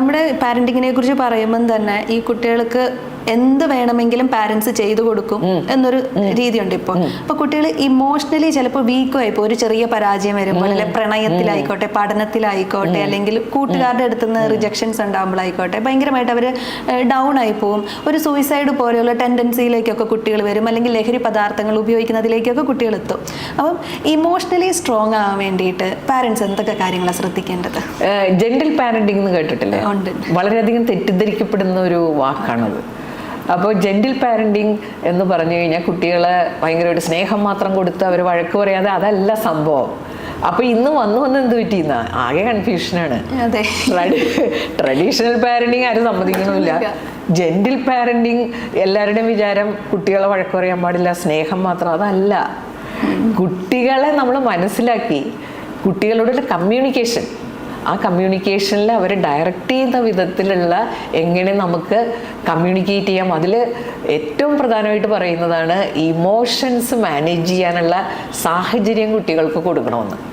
നമ്മുടെ പാരന്റിങ്ങിനെ കുറിച്ച് പറയുമ്പം തന്നെ ഈ കുട്ടികൾക്ക് എന്ത് വേണമെങ്കിലും പാരന്റ്സ് ചെയ്തു കൊടുക്കും എന്നൊരു രീതിയുണ്ട് ഇപ്പോൾ. അപ്പൊ കുട്ടികൾ ഇമോഷണലി ചിലപ്പോൾ വീക്കും ആയിപ്പോ ഒരു ചെറിയ പരാജയം വരുമ്പോൾ അല്ലെ പ്രണയത്തിലായിക്കോട്ടെ പഠനത്തിലായിക്കോട്ടെ അല്ലെങ്കിൽ കൂട്ടുകാരുടെ അടുത്ത് നിന്ന് റിജക്ഷൻസ് ഉണ്ടാകുമ്പോഴായിക്കോട്ടെ ഭയങ്കരമായിട്ട് അവർ ഡൗൺ ആയി പോവും ഒരു സൂയിസൈഡ് പോലെയുള്ള ടെൻഡൻസിയിലേക്കൊക്കെ കുട്ടികൾ വരും. അല്ലെങ്കിൽ ലഹരി പദാർത്ഥങ്ങൾ ഉപയോഗിക്കുന്നതിലേക്കൊക്കെ കുട്ടികൾ എത്തും. അപ്പം ഇമോഷണലി സ്ട്രോങ് ആവാൻ വേണ്ടിയിട്ട് പാരന്റ്സ് എന്തൊക്കെ കാര്യങ്ങളാണ് ശ്രദ്ധിക്കേണ്ടത്? ജെന്റിൽ പാരന്റിംഗ് എന്ന് കേട്ടിട്ടില്ലേ? ഉണ്ട്. വളരെയധികം തെറ്റിദ്ധരിക്കപ്പെടുന്ന ഒരു വാക്കാണത്. അപ്പോൾ ജെന്റിൽ പാരന്റിങ് എന്ന് പറഞ്ഞു കഴിഞ്ഞാൽ കുട്ടികളെ ഭയങ്കരമായിട്ട് സ്നേഹം മാത്രം കൊടുത്ത് അവർ വഴക്ക് പറയാതെ അതല്ല സംഭവം. അപ്പൊ ഇന്ന് വന്നു വന്ന് എന്ത് പറ്റിയെന്ന ആകെ കൺഫ്യൂഷനാണ് ട്രഡീഷണൽ പാരന്റിങ് ആരും സമ്മതിക്കണമില്ല ജെന്റിൽ പാരന്റിങ് എല്ലാവരുടെയും വിചാരം കുട്ടികളെ വഴക്ക് പറയാൻ പാടില്ല സ്നേഹം മാത്രം അതല്ല. കുട്ടികളെ നമ്മൾ മനസ്സിലാക്കി. കുട്ടികളോടുള്ള കമ്മ്യൂണിക്കേഷൻ. ആ കമ്മ്യൂണിക്കേഷനിൽ അവർ ഡയറക്റ്റ് ചെയ്യുന്ന വിധത്തിലുള്ള എങ്ങനെ നമുക്ക് കമ്മ്യൂണിക്കേറ്റ് ചെയ്യാം. അതിൽ ഏറ്റവും പ്രധാനമായിട്ട് പറയുന്നതാണ് ഇമോഷൻസ് മാനേജ് ചെയ്യാനുള്ള സാഹചര്യം കുട്ടികൾക്ക് കൊടുക്കണമെന്ന്.